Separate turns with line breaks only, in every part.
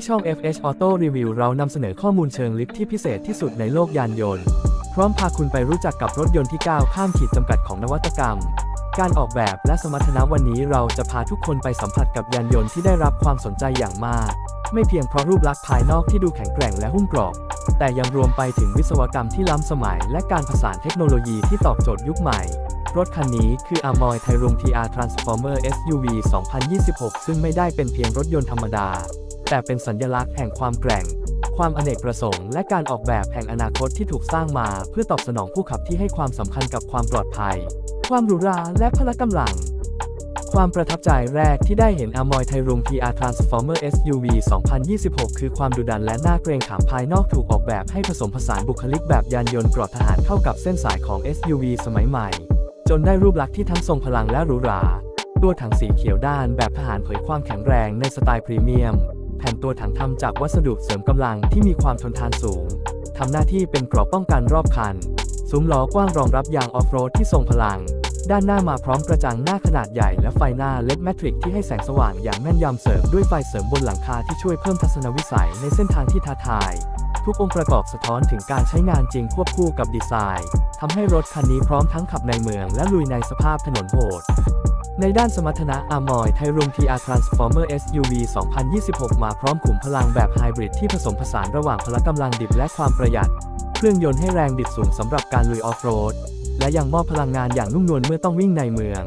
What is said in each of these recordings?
ที่ช่อง FH Auto Review เรานำเสนอข้อมูลเชิงลึกที่พิเศษที่สุดในโลกยานยนต์ พร้อมพาคุณไปรู้จักกับรถยนต์ที่ก้าวข้ามขีดจำกัดของนวัตกรรม การออกแบบและสมรรถนะวันนี้เราจะพาทุกคนไปสัมผัสกับยานยนต์ที่ได้รับความสนใจอย่างมาก ไม่เพียงเพราะรูปลักษณ์ภายนอกที่ดูแข็งแกร่งและหุ้มกรอบ แต่ยังรวมไปถึงวิศวกรรมที่ล้ำสมัย และการผสานเทคโนโลยีที่ตอบโจทย์ยุคใหม่รถคันนี้คือ Amoy t h a i r u n g TR Transformer SUV 2026 ซึ่งไม่ได้เป็นเพียงรถยนต์ธรรมดา แต่เป็นสัญลักษณ์แห่งความแกร่ง ความอเนกประสงค์ และการออกแบบแห่งอนาคตที่ถูกสร้างมา เพื่อตอบสนองผู้ขับที่ให้ความสำคัญกับความปลอดภัย ความหรูหราและพละกำลังความประทับใจแรกที่ได้เห็น Amoy t h a i r u n g TR Transformer SUV 2026 คือความดุดันและน่าเกรงขามภายนอกถูกออกแบบให้ผสมผสานบุคลิกแบบยานยนต์เกราะทหารเข้ากับเส้นสายของ SUV สมัยใหม่ จนได้รูปลักษณ์ที่ทั้งทรงพลังและหรูหรา ตัวถังสีเขียวด้านแบบทหารเผยความแข็งแรงในสไตล์พรีเมียม แผ่นตัวถังทำจากวัสดุเสริมกำลังที่มีความทนทานสูงทำหน้าที่เป็นเกราะป้องกันรอบคัน ซุ้มล้อกว้างรองรับยางออฟโรดที่ทรงพลัง ด้านหน้ามาพร้อมกระจังหน้าขนาดใหญ่และไฟหน้าเล็ดแมทริกที่ให้แสงสว่างอย่างแม่นยำเสริมด้วยไฟเสริมบนหลังคาที่ช่วยเพิ่มทัศนวิสัยในเส้นทางที่ท้าทาย ทุกองค์ประกอบสะท้อนถึงการใช้งานจริงควบคู่กับดีไซน์ทำให้รถคันนี้พร้อมทั้งขับในเมืองและลุยในสภาพถนนโหด ในด้านสมรรถนะ Amoy t h a i r u n g TR Transformer SUV 2026 มาพร้อมขุมพลังแบบไฮบริดที่ผสมผสานระหว่างพละกำลังดิบและความประหยัด เครื่องยนต์ให้แรงบิดสูงสำหรับการลุยออฟโรด และยังมอบพลังงานอย่างนุ่มนวลเมื่อต้องวิ่งในเมือง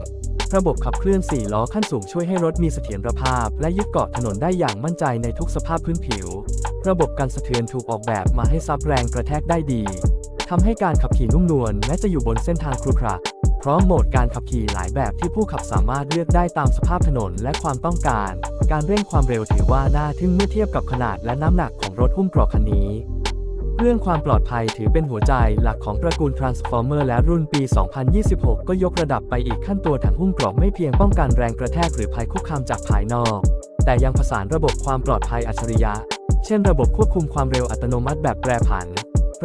ระบบขับเคลื่อน 4 ล้อขั้นสูงช่วยให้รถมีเสถียรภาพ และยึดเกาะถนนได้อย่างมั่นใจในทุกสภาพพื้นผิว ระบบการสะเทือนถูกออกแบบมาให้ซับแรงกระแทกได้ดีทำให้การขับขี่นุ่มนวลแม้จะอยู่บนเส้นทางครุขระ พร้อมโหมดการขับขี่หลายแบบที่ผู้ขับสามารถเลือกได้ตามสภาพถนนและความต้องการ การเร่งความเร็วถือว่าน่าทึ่งเมื่อเทียบกับขนาดและน้ำหนักของรถหุ้มเกราะคันนี้ เรื่องความปลอดภัยถือเป็นหัวใจหลักของตระกูล Transformer และรุ่นปี 2026 ก็ยกระดับไปอีกขั้นตัวถังหุ้มเกราะไม่เพียงป้องกันแรงกระแทกหรือภัยคุกคามจากภายนอก แต่ยังผสานระบบความปลอดภัยอัจฉริยะ เช่น ระบบควบคุมความเร็วอัตโนมัติแบบแปรผัน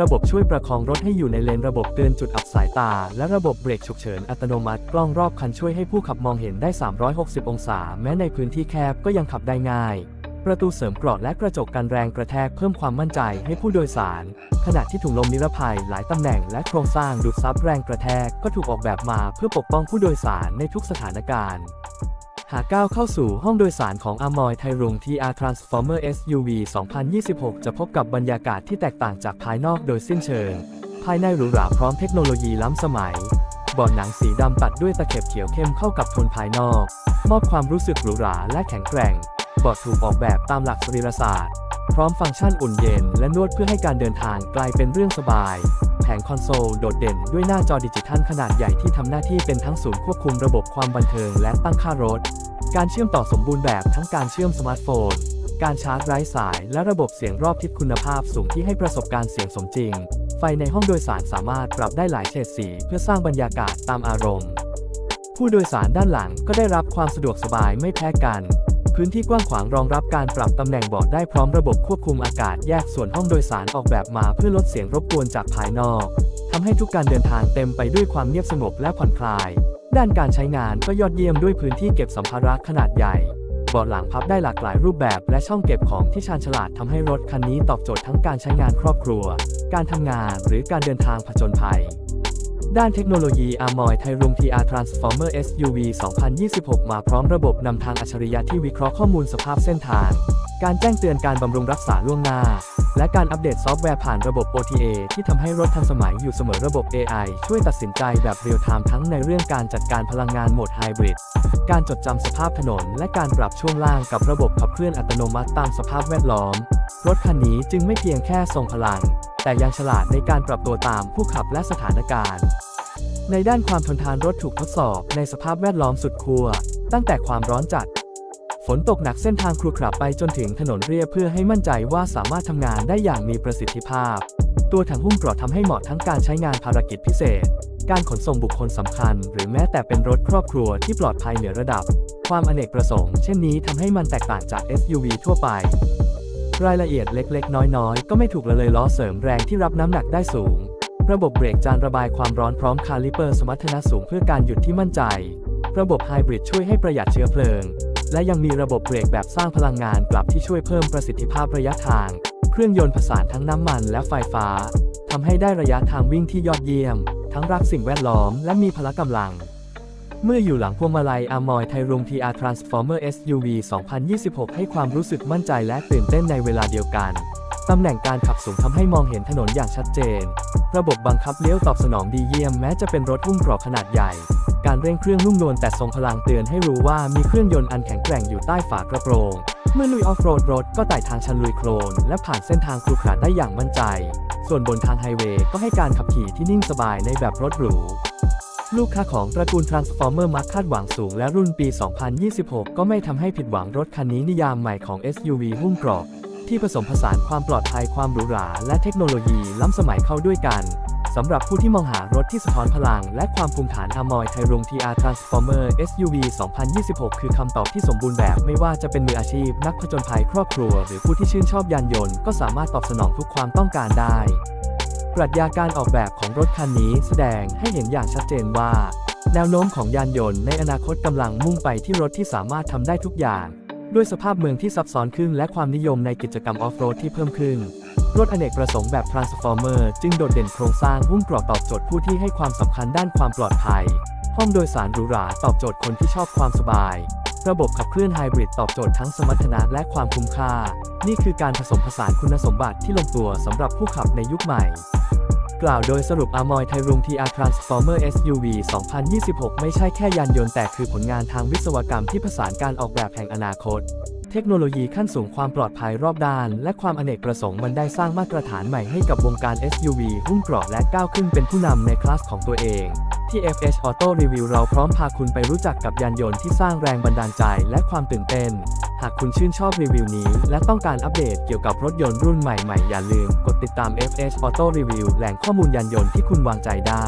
ระบบช่วยประคองรถให้อยู่ในเลนระบบเตือนจุดอับสายตา และระบบเบรกฉุกเฉินอัตโนมัติ กล้องรอบคันช่วยให้ผู้ขับมองเห็นได้ 360 องศา แม้ในพื้นที่แคบก็ยังขับได้ง่าย ประตูเสริมเกราะและกระจกกันแรงกระแทกเพิ่มความมั่นใจให้ผู้โดยสาร ขณะที่ถุงลมนิรภัยหลายตำแหน่งและโครงสร้างดูดซับแรงกระแทกก็ถูกออกแบบมาเพื่อปกป้องผู้โดยสารในทุกสถานการณ์ หากก้าวเข้าสู่ห้องโดยสารของ Amoy t h a i r u n g TR Transformer SUV 2026 จะพบกับบรรยากาศที่แตกต่างจากภายนอกโดยสิ้นเชิง ภายในหรูหราพร้อมเทคโนโลยีล้ำสมัยเบาะหนังสีดำตัดด้วยตะเข็บเขียวเข้มเข้ากับโทนภายนอก มอบความรู้สึกหรูหราและแข็งแกร่งเบาะถูกออกแบบตามหลักสรีรศาสตร์ พร้อมฟังก์ชันอุ่นเย็นและนวดเพื่อให้การเดินทางกลายเป็นเรื่องสบาย แผงคอนโซลโดดเด่นด้วยหน้าจอดิจิทัลขนาดใหญ่ที่ทำหน้าที่เป็นทั้งศูนย์ควบคุมระบบความบันเทิงและตั้งค่ารถ การเชื่อมต่อสมบูรณ์แบบทั้งการเชื่อมสมาร์ทโฟน การชาร์จไร้สายและระบบเสียงรอบทิศคุณภาพสูงที่ให้ประสบการณ์เสียงสมจริง ไฟในห้องโดยสารสามารถปรับได้หลายเฉดสี เพื่อสร้างบรรยากาศตามอารมณ์ ผู้โดยสารด้านหลังก็ได้รับความสะดวกสบายไม่แพ้กัน พื้นที่กว้างขวางรองรับการปรับตำแหน่งเบาะได้พร้อมระบบควบคุมอากาศแยกส่วนห้องโดยสารออกแบบมาเพื่อลดเสียงรบกวนจากภายนอกทำให้ทุกการเดินทางเต็มไปด้วยความเงียบสงบและผ่อนคลาย ด้านการใช้งานก็ยอดเยี่ยมด้วยพื้นที่เก็บสัมภาระขนาดใหญ่เบาะหลังพับได้หลากหลายรูปแบบและช่องเก็บของที่ชาญฉลาดทำให้รถคันนี้ตอบโจทย์ทั้งการใช้งานครอบครัว การทำงานหรือการเดินทางผจญภัย ด้านเทคโนโลยี Amoy t h a i r u n g TR Transformer SUV 2026 มาพร้อมระบบนำทางอัจฉริยะที่วิเคราะห์ข้อมูลสภาพเส้นทาง การแจ้งเตือนการบำรุงรักษาล่วงหน้า และการอัปเดตซอฟต์แวร์ผ่านระบบ OTA ที่ทำให้รถทันสมัยอยู่เสมอระบบ AI ช่วยตัดสินใจแบบเรียลไทม์ทั้งในเรื่องการจัดการพลังงานโหมดไฮบริด การจดจำสภาพถนน และการปรับช่วงล่างกับระบบขับเคลื่อนอัตโนมัติตามสภาพแวดล้อม รถคันนี้จึงไม่เพียงแค่ทรงพลัง แต่ยังฉลาดในการปรับตัวตามผู้ขับและสถานการณ์ ในด้านความทนทานรถถูกทดสอบในสภาพแวดล้อมสุดขั้วตั้งแต่ความร้อนจัด ฝนตกหนักเส้นทางครุขระไปจนถึงถนนเรียบเพื่อให้มั่นใจว่าสามารถทำงานได้อย่างมีประสิทธิภาพ ตัวถังหุ้มเกราะทำให้เหมาะทั้งการใช้งานภารกิจพิเศษ การขนส่งบุคคลสำคัญ หรือแม้แต่เป็นรถครอบครัวที่ปลอดภัยเหนือระดับ ความอเนกประสงค์ เช่นนี้ทำให้มันแตกต่างจาก SUV ทั่วไป รายละเอียดเล็ก ๆ น้อย ๆ ก็ไม่ถูกละเลยล้อเสริมแรงที่รับน้ำหนักได้สูง ระบบเบรกจานระบายความร้อนพร้อมคาลิเปอร์สมรรถนะสูงเพื่อการหยุดที่มั่นใจ ระบบไฮบริดช่วยให้ประหยัดเชื้อเพลิง และยังมีระบบเบรกแบบสร้างพลังงานกลับที่ช่วยเพิ่มประสิทธิภาพระยะทาง เครื่องยนต์ผสานทั้งน้ำมันและไฟฟ้าทำให้ได้ระยะทางวิ่งที่ยอดเยี่ยม ทั้งรักสิ่งแวดล้อม และมีพละกำลัง เมื่ออยู่หลังพวงมาลัยอามอยไทรุง TR Transformer SUV 2026 ให้ความรู้สึกมั่นใจและตื่นเต้นในเวลาเดียวกัน ตำแหน่งการขับสูงทำให้มองเห็นถนนอย่างชัดเจน ระบบบังคับเลี้ยวตอบสนองดีเยี่ยมแม้จะเป็นรถหุ้มเกรอบขนาดใหญ่ การเร่งเครื่องนุ่มนวลแต่ทรงพลังเตือนให้รู้ว่ามีเครื่องยนต์อันแข็งแกร่งอยู่ใต้ฝากระโปรง เมื่อลุยออฟโรดรถก็ไต่ทางชันลุยโคลนและผ่านเส้นทางครุขระได้อย่างมั่นใจ ส่วนบนทางไฮเวย์ก็ให้การขับขี่ที่นิ่งสบายในแบบรถหรู ลูกค้าของตระกูล Transformer มักคาดหวังสูงและรุ่นปี 2026 ก็ไม่ทำให้ผิดหวังรถคันนี้นิยามใหม่ของ SUV หุ้มเกรอบ ที่ผสมผสานความปลอดภัยความหรูหรา และเทคโนโลยีล้ำสมัยเข้าด้วยกันสำหรับผู้ที่มองหารถที่สะท้อนพลัง และความภูมิฐานอมอยไทรุง TR Transformer SUV 2026 คือคำตอบที่สมบูรณ์แบบไม่ว่าจะเป็นมืออาชีพ นักผจญภัยครอบครัว หรือผู้ที่ชื่นชอบยานยนต์ก็สามารถตอบสนองทุกความต้องการได้ ปรัชญาการออกแบบของรถคันนี้แสดงให้เห็นอย่างชัดเจนว่า แนวโน้มของยานยนต์ในอนาคตกำลังมุ่งไปที่รถที่สามารถทำได้ทุกอย่าง ด้วยสภาพเมืองที่ซับซ้อนขึ้นและความนิยมในกิจกรรมออฟโรดที่เพิ่มขึ้น รถอเนกประสงค์แบบ Transformer จึงโดดเด่นโครงสร้างหุ้มกรอบตอบโจทย์ผู้ที่ให้ความสำคัญด้านความปลอดภัยห้องโดยสารหรูหราตอบโจทย์คนที่ชอบความสบาย ระบบขับเคลื่อนไฮบริดตอบโจทย์ทั้งสมรรถนะและความคุ้มค่า นี่คือการผสมผสานคุณสมบัติที่ลงตัวสำหรับผู้ขับในยุคใหม่ กล่าวโดยสรุปอามอยไทรุง TR Transformer SUV 2026 ไม่ใช่แค่ยานยนต์แต่คือผลงานทางวิศวกรรมที่ผสานการออกแบบแห่งอนาคต เทคโนโลยีขั้นสูงความปลอดภัยรอบด้าน และความอเนกประสงค์มันได้สร้างมาตรฐานใหม่ให้กับวงการ SUV หุ้มเกราะและก้าวขึ้นเป็นผู้นำในคลาสของตัวเอง ที่ FH Auto Review เราพร้อมพาคุณไปรู้จักกับยานยนต์ที่สร้างแรงบันดาลใจและความตื่นเต้น หากคุณชื่นชอบรีวิวนี้ และต้องการอัปเดตเกี่ยวกับรถยนต์รุ่นใหม่ๆ อย่าลืม กดติดตาม FH Auto Review แหล่งข้อมูลยานยนต์ที่คุณวางใจได้